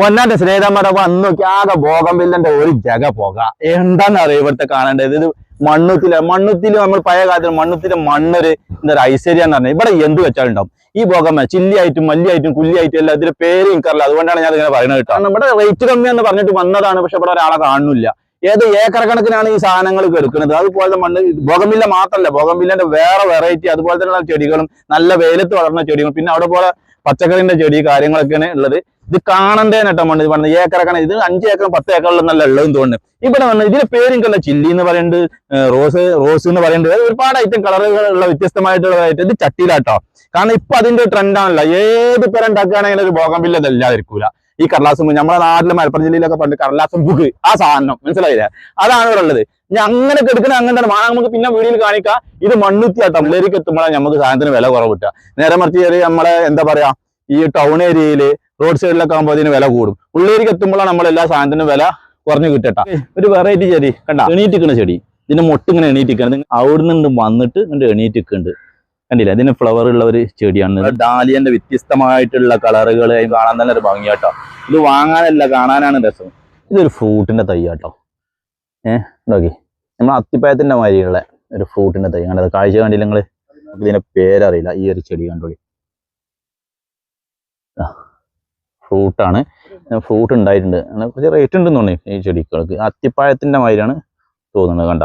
പൊന്നാന്റെ സ്നേഹിതന്മാരെ വന്ന് ആകെ ബോഗംബില്ലന്റെ ഒരു ജഗ പോക. എന്താണെന്നറിയോ ഇവിടുത്തെ കാണേണ്ടത്? ഇത് മണ്ണുത്തിലെ മണ്ണുത്തിൽ നമ്മൾ പഴയ കാലത്തിൽ മണ്ണുത്തിലെ മണ്ണൊരു എന്താ പറയുക ഐശ്വര്യ എന്ന് പറഞ്ഞാൽ ഇവിടെ എന്ത് വെച്ചാലുണ്ടാവും? ഈ ഭോഗം ചില്ലിയായിട്ടും മല്ലിയായിട്ടും കുല്ലിയായിട്ടും എല്ലാം ഇതിന്റെ പേര് എനിക്കറിയില്ല. അതുകൊണ്ടാണ് ഞാൻ ഇങ്ങനെ പറയുന്നത് കേട്ടോ. നമ്മുടെ റേറ്റ് കമ്മി എന്ന് പറഞ്ഞിട്ട് വന്നതാണ് പക്ഷെ ഇവിടെ ഒരാളെ കാണുന്നില്ല. ഏത് ഏക്കർ കണക്കിനാണ് ഈ സാധനങ്ങൾ എടുക്കുന്നത്? അതുപോലെ മണ്ണ് ഭോഗമില്ല മാത്രമല്ല ഭോഗമില്ലന്റെ വേറെ വെറൈറ്റി അതുപോലെ തന്നെയുള്ള ചെടികളും നല്ല വെയിലത്ത് വളർന്ന ചെടികളും പിന്നെ അവിടെ പോലെ പച്ചക്കറിന്റെ ചെടി കാര്യങ്ങളൊക്കെയാണ് ഉള്ളത്. ഇത് കാണണ്ടേ നേട്ടം മണ്ണ് ഇത് പറഞ്ഞത്. ഏക്കർ കണക്ക് ഇത് അഞ്ച് ഏക്കറും പത്ത് ഏക്കറിലും നല്ല ഉള്ളതെന്ന് തോന്നുന്നു. ഇവിടെ വന്ന് ഇതിന്റെ പേരിങ്കല്ല ചില്ലി എന്ന് പറയുന്നത് റോസ് റോസ് എന്ന് പറയുന്നത് ഒരുപാട് ഐറ്റം കളറുകളുള്ള വ്യത്യസ്തമായിട്ടുള്ള ഐറ്റം ഇത് ചട്ടിയിലാട്ടോ. കാരണം ഇപ്പൊ അതിന്റെ ട്രെൻഡാണല്ലോ ഏത് പേര് ഉണ്ടാക്കുകയാണെങ്കിൽ ഒരു ഭോഗം ബോഗംബില്ല ഇല്ലാതിരിക്കൂല ഈ കടലാസും നമ്മുടെ നാട്ടിലെ മലപ്പുറം ജില്ലയിലൊക്കെ പണ്ട് കടലാസും ബുക്ക് ആ സാധനം മനസ്സിലായില്ല? അതാണ് ഇവിടെ ഉള്ളത്. ഞാൻ അങ്ങനെ എടുക്കുന്ന അങ്ങനെ വേണം നമുക്ക് പിന്നെ വീഡിയോയിൽ കാണിക്കാം. ഇത് മണ്ണുത്തിയാട്ടോ പിള്ളേർക്ക് എത്തുമ്പോഴാണ് നമുക്ക് സാധനത്തിന് വില കുറവ് കിട്ടുക. നേരെ മറിച്ച് നമ്മളെ എന്താ പറയാ ഈ ടൗൺ ഏരിയയിൽ റോഡ് സൈഡിലൊക്കെ ആകുമ്പോൾ അതിന് വില കൂടും. ഉള്ളേരിക്ക് എത്തുമ്പോഴാണ് നമ്മൾ എല്ലാ സാധനത്തിനും വില കുറഞ്ഞു കിട്ടട്ട. ഒരു വെറൈറ്റി ചെടി കണ്ട? എണീറ്റിക്കുന്ന ചെടി. ഇതിന്റെ മൊട്ട് ഇങ്ങനെ എണീറ്റിക്കണം. അവിടെ നിന്ന് വന്നിട്ട് ഇങ്ങനെ എണീറ്റിക്കുന്നുണ്ട് കണ്ടില്ല? ഇതിന് ഫ്ലവർ ഉള്ള ഒരു ചെടിയാണ് ഡാലിയന്റെ വ്യത്യസ്തമായിട്ടുള്ള കളറുകൾ കാണാൻ തന്നെ ഒരു ഭംഗിയാട്ടോ. ഇത് വാങ്ങാനല്ല കാണാനാണ് രസം. ഇതൊരു ഫ്രൂട്ടിന്റെ തൈ കേട്ടോ ഏഹ് നോക്കി. നമ്മൾ അത്തിപ്പഴത്തിന്റെ മാതിരിയുള്ള ഒരു ഫ്രൂട്ടിന്റെ തൈ. കണ്ടത് കാഴ്ച കണ്ടില്ല നിങ്ങൾ ഇതിന്റെ പേരറിയില്ല. ഈ ഒരു ചെടി കണ്ടോളി. ഫ്രൂട്ടാണ്. ഫ്രൂട്ട് ഉണ്ടായിട്ടുണ്ട്. കുറച്ച് റേറ്റ് ഉണ്ടെന്ന് തോന്നി ഈ ചെടികൾക്ക്. അത്തിപ്പഴത്തിന്റെ മാതിരിയാണ് തോന്നുന്നത് കണ്ട.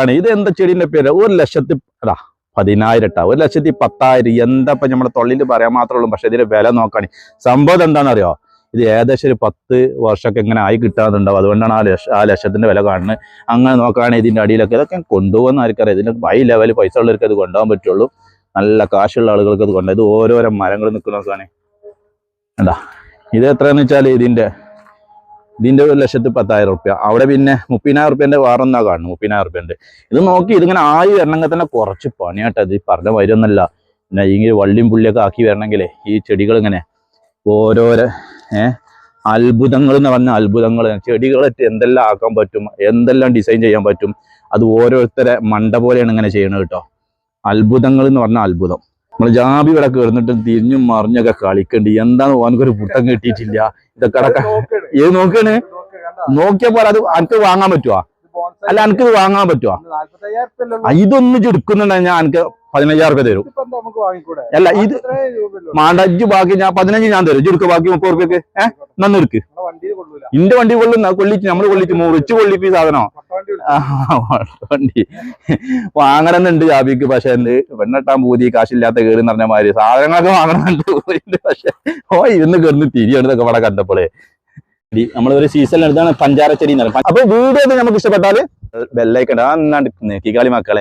ആണ് ഇത് എന്താ ചെടീന്റെ പേര്? ഒരു ലക്ഷത്തി അതാ പതിനായിരം ഇട്ടാ ഒരു ലക്ഷത്തി പത്തായിരം. എന്താ ഇപ്പൊ നമ്മുടെ തൊള്ളിൽ പറയാൻ മാത്രമേ ഉള്ളൂ. പക്ഷെ ഇതിന്റെ വില നോക്കാണ്. സംഭവം എന്താണെന്ന് അറിയോ ഇത് ഏകദേശം ഒരു പത്ത് വർഷമൊക്കെ ഇങ്ങനെ ആയി കിട്ടാതുണ്ടാവും അതുകൊണ്ടാണ് ആ ലക്ഷ ആ ലക്ഷത്തിന്റെ വില കാണുന്നത്. അങ്ങനെ നോക്കുകയാണെങ്കിൽ ഇതിന്റെ അടിയിലൊക്കെ ഇതൊക്കെ കൊണ്ടുപോകുന്ന ആർക്കറിയാം ഇതിന്റെ ഹൈ ലെവൽ പൈസ ഉള്ളവർക്ക് അത് കൊണ്ടുപോകാൻ പറ്റുള്ളൂ. നല്ല കാശുള്ള ആളുകൾക്ക് അത് കൊണ്ട്. ഇത് ഓരോരോ മരങ്ങൾ നിൽക്കുന്ന സാധനം. എന്താ ഇത് എത്രയെന്ന് വെച്ചാൽ ഇതിന്റെ ഇതിന്റെ ഒരു ലക്ഷത്തി പത്തായിരം റുപ്യ. അവിടെ പിന്നെ മുപ്പതിനായിരം റുപ്യന്റെ വേറെ ഒന്നാ കാണുന്നു മുപ്പതിനായിരം റുപ്യന്റെ. ഇത് നോക്കി ഇതിങ്ങനെ ആയി വരണമെങ്കിൽ തന്നെ കുറച്ച് പണിയാട്ടോ ഇത് പറഞ്ഞ വരുന്നല്ല പിന്നെ ഇങ്ങനെ വള്ളിയും പുള്ളിയൊക്കെ ആക്കി വരണമെങ്കിലേ ഈ ചെടികൾ ഇങ്ങനെ ഓരോരോ ഏഹ് അത്ഭുതങ്ങൾ എന്ന് പറഞ്ഞ അത്ഭുതങ്ങൾ ചെടികളായിട്ട് എന്തെല്ലാം ആക്കാൻ പറ്റും എന്തെല്ലാം ഡിസൈൻ ചെയ്യാൻ പറ്റും അത് ഓരോരുത്തരെ മണ്ട പോലെയാണ് ഇങ്ങനെ ചെയ്യണത് കേട്ടോ. അത്ഭുതങ്ങൾ എന്ന് പറഞ്ഞാൽ അത്ഭുതം. നമ്മൾ ജാബി ഇവിടെ കയറുന്നിട്ട് തിരിഞ്ഞും മറിഞ്ഞൊക്കെ കളിക്കണ്ട്. എന്താണ് ഓനക്കൊരു പുട്ടം കിട്ടിയിട്ടില്ല. ഇതൊക്കെ അടക്ക ഏത് നോക്കണ്? നോക്കിയ പോലെ അത് എനിക്ക് വാങ്ങാൻ പറ്റുവാ? അല്ല എനിക്ക് ഇത് വാങ്ങാൻ പറ്റുവാ? ഇതൊന്നും ചുരുക്കുന്നുണ്ടെങ്കിൽ ഞാൻ എനിക്ക് പതിനയ്യായിരം രൂപ തരും. അല്ല ഇത് മാണ്ട അഞ്ച് ബാക്കി ഞാൻ പതിനഞ്ച് ഞാൻ തരും. ചുരുക്ക് ബാക്കി മുപ്പത് റുപ്യക്ക് ഏഹ് നന്നെടുക്ക് ഇന്റെ വണ്ടി കൊള്ളുന്ന കൊള്ളിച്ച്. നമ്മൾ കൊള്ളിച്ച് മുറിച്ച് കൊള്ളിപ്പ് ഈ സാധനോ? വണ്ടി വാങ്ങണമെന്നുണ്ട് ജാബിക്ക് പക്ഷെ എന്ത്? വെണ്ണട്ടാൻ പൂതി കാശില്ലാത്ത കേട് എന്ന് പറഞ്ഞ മാതിരി സാധനങ്ങളൊക്കെ വാങ്ങണമെന്നുണ്ട് പക്ഷെ ഓ ഇരുന്ന് കയറുന്ന തിരിയാണ് ഇതൊക്കെ ഇവിടെ കണ്ടപ്പോളേ. നമ്മൾ ഒരു സീസണിൽ എടുത്താണ് പഞ്ചാര ചെടി എന്ന് അപ്പൊ വീഡിയോ നമുക്ക് ഇഷ്ടപ്പെട്ടാൽ ബെല്ലൈക്കണ്ട ആ എന്നാണ്ട് കിക്കാളി മക്കളെ.